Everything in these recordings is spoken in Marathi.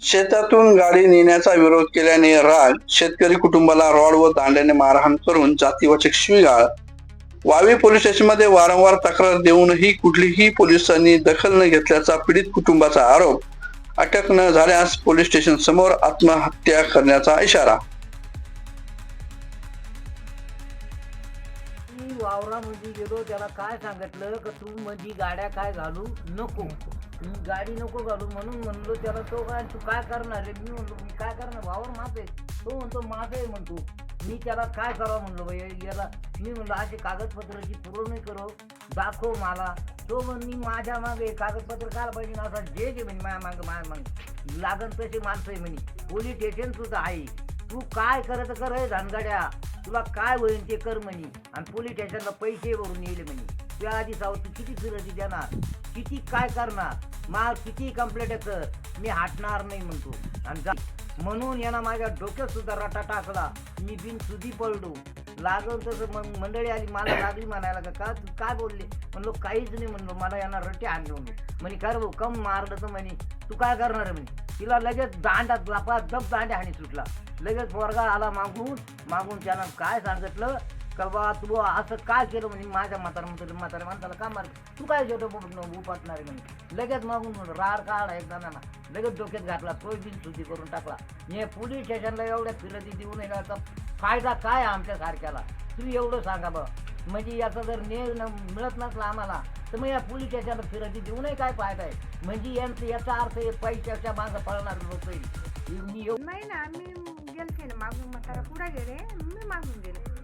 शेतातून गाडी नेण्याचा विरोध केल्याने राग शेतकरी कुटुंबाला रॉड व दांड्याने मारहाण करून जातीवाचक शिवीगाळ. वावी पोलीस स्टेशनमध्ये वारंवार तक्रार देऊनही कुठलीही पोलिसांनी दखल न घेतल्याचा पीडित कुटुंबाचा आरोप अटक न झाल्यास पोलीस स्टेशन समोर आत्महत्या करण्याचा इशारा. वावरामध्ये गेलो त्याला काय सांगितलं? का तू मधी गाड्या काय घालू? नको. मी गाडी नको घालू म्हणून म्हणलो त्याला तो काय तू काय करणार रे मी म्हणलो मी काय करणार? भावावर माफ आहे. तो म्हणतो माफ आहे म्हणतो. मी त्याला काय करावं? म्हणलो भाई याला मी म्हणलो असे कागदपत्राची पुरवणी करो दाखव मला. तो म्हण मी माझ्या मागे कागदपत्र काय पाहिजे असा असं जे जे म्हणे माझ्या मागे माझ्या मागे. लागन तसे माणसं आहे म्हणे. पोलीस स्टेशन सुद्धा आहे. तू काय करत कर रे धनगड्या? तुला काय होईल ते कर म्हणे. आणि पोलीस स्टेशनला पैसे भरून येईल म्हणे. त्या आधी जाऊ तू किती फिरती देणार? किती काय करणार? माल किती कंप्लेंट येतं मी हटणार नाही म्हणतो. आणि जा म्हणून यांना माझ्या डोक्यात सुद्धा रटा टाकला. मी बिन सुधी पडलो. लागल तसं मग मंडळी आली मला लागली म्हणायला का का तू काय बोलले? म्हणलो काहीच नाही म्हणलो. मला यांना रट्टे आणले म्हणे म्हणे काय भाऊ कम मारलं तर म्हणे. तू काय करणार म्हणे? तिला लगेच दांडा लापा दब दांड्या हाणी सुटला. लगेच पोरगा आला मागून. मागून त्यानं काय सांगितलं? का बा तू असं काय केलं म्हणजे माझ्या म्हातारा म्हातारा म्हाताऱ्या माणसाला का मार तू काय जेवढं उपाटणार आहे म्हणे? लगेच मागून रार काढ एकदा ना लगेच डोक्यात घातला तो बिन सुधी करून टाकला. हे पोलीस स्टेशनला एवढ्या फिरती देऊ नये याचा फायदा काय आहे आमच्या सारख्याला? तुम्ही एवढं सांगा बा म्हणजे याचा जर ने मिळत नसला आम्हाला तर मग या पोलीस स्टेशनला फिरती देऊनही काय फायदा आहे? म्हणजे यांचं याचा अर्थ हे पैशाच्या मागं पळणार लोक मी नाही ना मी गेलते ना मागून म्हातारा पुढे गेले मी मागून गेले.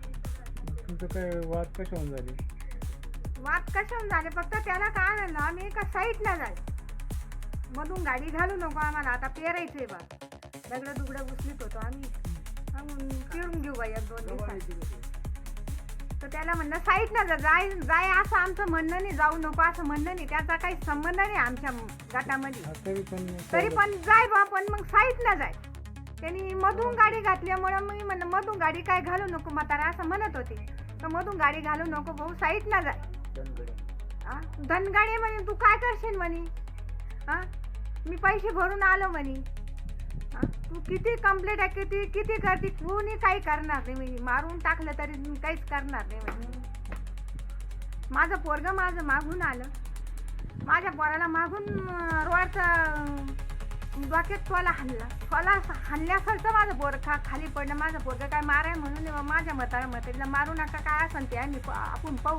तुमचं काय वाद कशा होऊन झाली? वाद कशाहून झाले? फक्त त्याला काय झालं आम्ही एका साईडला जाय मधून गाडी घालू नको आम्हाला आता पेरायचंय बा. दगडं दुगडं उचलीत होतो आम्ही. आम्ही पेरून घेऊ बा एक दोन दिवसात. तर त्याला म्हणलं साईडनं जा जाय जाय असं आमचं म्हणणं नाही जाऊ नको असं म्हणणं नाही. त्याचा काही संबंध नाही आमच्या गटामध्ये. तरी पण तरी पण जाय बा पण मग साईडला जाय. त्यांनी मधून गाडी घातल्यामुळं मी म्हणलं मधून गाडी काय घालू नको म्हातारा असं म्हणत होते. तर मधून गाडी घालू नको भाऊ साईडला जाय. आ? धनगाडी म्हणे तू काय करशील म्हणे? हा मी पैसे भरून आलो म्हणे. हा? तू किती कंप्लेंट आहे किती किती करते? कोणी काही करणार नाही म्हणे. मारून टाकलं तरी मी काहीच करणार नाही म्हणे. माझं पोरग माझं मागून आलं. माझ्या पोराला मागून रोडचा डोक्यात तोला हल्ला तोला हल्ल्यासारखं माझं बोरखा खाली पडलं माझं पोरग काय माराय म्हणून माझ्या मताला म्हातारीला मारू नका काय असं ते आम्ही आपण पाहू.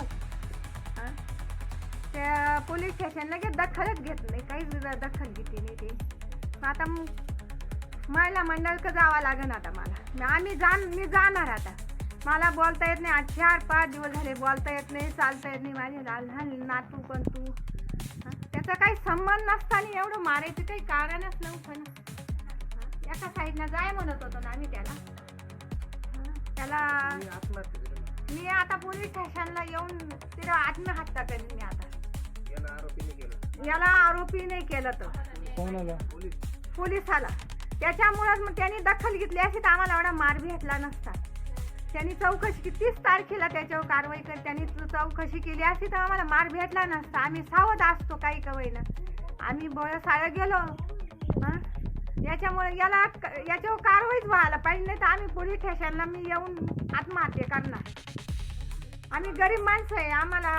त्या पोलीस स्टेशनला घेत दखलच घेत नाही काहीच दखल घेतली नाही ते. आता मला महिला मंडळ का जावं लागेल आता मला. आम्ही जाण मी जाणार आता. मला बोलता येत नाही आज चार पाच दिवस झाले बोलता येत नाही चालता येत नाही. माझे लहान नातू पण तू. त्याचा काही संबंध नसताना एवढं मारायचं काही कारणच नव्हतं ना. हा? एका साईडनं जाय म्हणत होतो ना आम्ही त्याला. हा? त्याला मी आता पोलीस स्टेशनला येऊन तिला आत्महत्या करेन मी आता. याला आरोपी नाही केलं तर. पोलिसाला. त्याच्यामुळेच मग त्यांनी दखल घेतली असती तर आम्हाला एवढा मार भेटला नसता. त्यांनी चौकशी तीस तारखेला त्याच्यावर कारवाई कर त्यांनी चौकशी केली असती तर आम्हाला मार भेटला नसता. आम्ही सावध असतो काही कवयला आम्ही बळ साळं गेलो. हां? याच्यामुळे याला याच्यावर कारवाईच व्हायला पाहिजे नाही तर आम्ही पोलीस स्टेशनला मी येऊन आत्महत्या करणार. आम्ही गरीब माणसं आहे. आम्हाला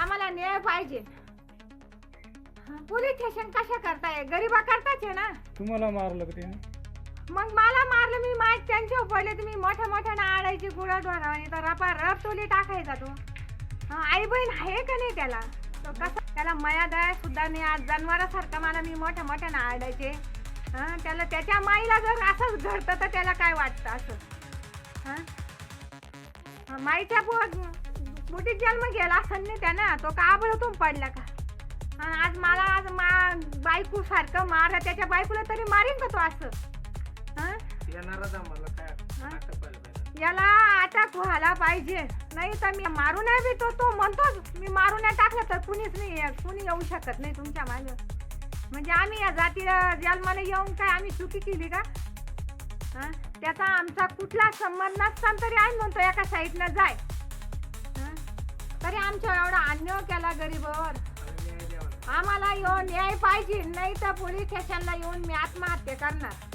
आम्हाला न्याय पाहिजे. पोलीस स्टेशन कशा करताय? गरीबा करताच आहे ना? तुम्हाला मारलं मग मला मारलं मी माय त्यांच्या पडले तुम्ही मोठ्या मोठ्या आडायची गुळा ढोरावानी तर रपा रप तोली टाकायचा तो. आई बहीण आहे का नाही त्याला? तो कसा त्याला मया दया सुद्धा नाही आज जनावरासारखं मला मी मोठ्या मोठ्यानं आडायचे हां त्याला त्याच्या माईला जर असंच घडतं तर त्याला काय वाटतं असं? हां? माईच्या पो मोठीत जन्म गेला असं नाही त्यानं. तो का आबळतून पडला का? आज मला आज मा बायको सारखं मार त्याच्या बायकोला तरी मारीन का तो असं? हं? हं? याला अटॅक व्हायला पाहिजे नाही तर मी मारू नाही बी तो तो म्हणतोच मी मारू नाही टाकलं तर कुणीच नाही. कुणी येऊ शकत नाही तुमच्या मागं म्हणजे आम्ही या जातीला जन्माला येऊन काय आम्ही चुकी केली का हं? त्याचा आमचा कुठला संबंध नसताना तरी आम्ही म्हणतो एका साईडनं जाय हं? तरी आमच्या एवढा अन्याय केला गरीबावर आम्हाला येऊन न्याय पाहिजे नाही तर पोलीस स्टेशनला येऊन मी आत्महत्या करणार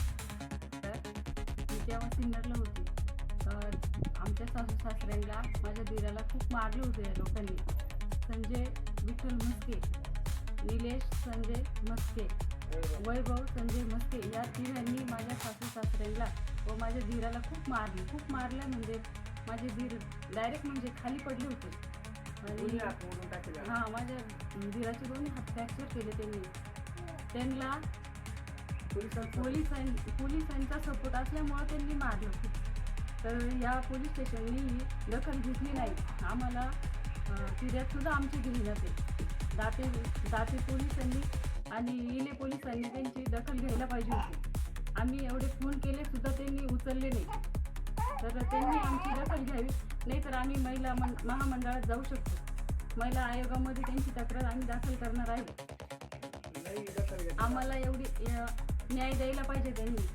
मी तेव्हा सिन्नरला होते. आमच्या सासू सासऱ्यांना माझ्या दिराला खूप मारले होते या लोकांनी. संजय विठ्ठल मस्के निलेश संजय मस्के वैभव संजय मस्के या तिघांनी माझ्या सासू सासऱ्यांना व माझ्या धीराला खूप मारले. खूप मारले म्हणजे माझे धीर डायरेक्ट म्हणजे खाली पडले होते. आणि हां माझ्या धीराचे दोन्ही हात फ्रॅक्चर केले त्यांनी. त्यांना पोलिसां पोलिसांचा सपोर्ट असल्यामुळं त्यांनी मारलं तर या पोलीस स्टेशननी दखल घेतली नाही. आम्हाला अं, फिर्याद सुद्धा आमची दिली जाते. दाते दाते पोलिसांनी आणि इले पोलिसांनी त्यांची दखल घ्यायला पाहिजे होती. आम्ही एवढे फोन केले सुद्धा त्यांनी उचलले नाही. तर त्यांनी आमची दखल घ्यावी. नाहीतर आम्ही महिला मन महामंडळात जाऊ शकतो. महिला आयोगामध्ये त्यांची तक्रार आम्ही दाखल करणार आहे. आम्हाला एवढी न्याय द्यायला पाहिजे त्यांनी.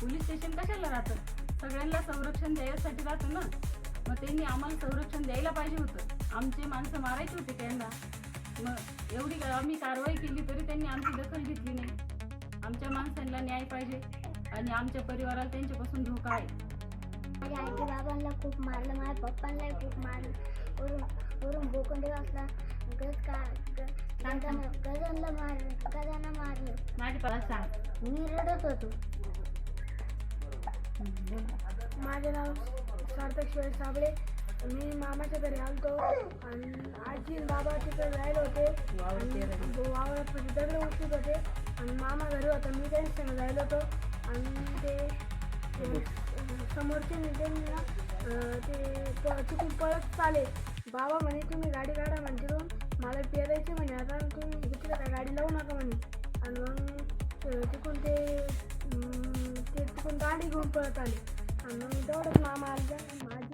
पोलीस स्टेशन कशाला राहतं? सगळ्यांना संरक्षण द्यायसाठी राहतं ना? मग त्यांनी आम्हाला संरक्षण द्यायला पाहिजे होतं. आमचे माणसं मारायचे होते त्यांना. मग एवढी आम्ही कारवाई केली तरी त्यांनी आमची दखल घेतली नाही. आमच्या माणसांना न्याय पाहिजे आणि आमच्या परिवाराला त्यांच्यापासून धोका आहे. माझ्या आईच्या बाबांना खूप मारलं माझ्या पप्पांनाही खूप मारलं. वरून वरून बोकंडे असला गज का गजानला मारलं गजानं मारलं माझ्या मला सांग. मी रडत होतो. माझे नाव सार्थक शिवाय साबळे. मी मामाच्या घरी आलतो आणि आजी बाबा तिकडे राहिले होते. आणि वावरात दगड उचलत होते. आणि मामा घरी होता मी त्यांच्या राहिलो होतो. आणि ते समोरचे नेत्यांनी ना अं, ते तिकडून पळत चाले बाबा म्हणे तुम्ही गाडी काढा म्हणजे मला पेरायचे म्हणे आता तुम्ही तिकडे काय गाडी लावू नका म्हणे आणि मग अं, तिकडून ते अं, ते तिकडून गाडी घेऊन पळत आले आणि मग तेवढंच मामा आले माझी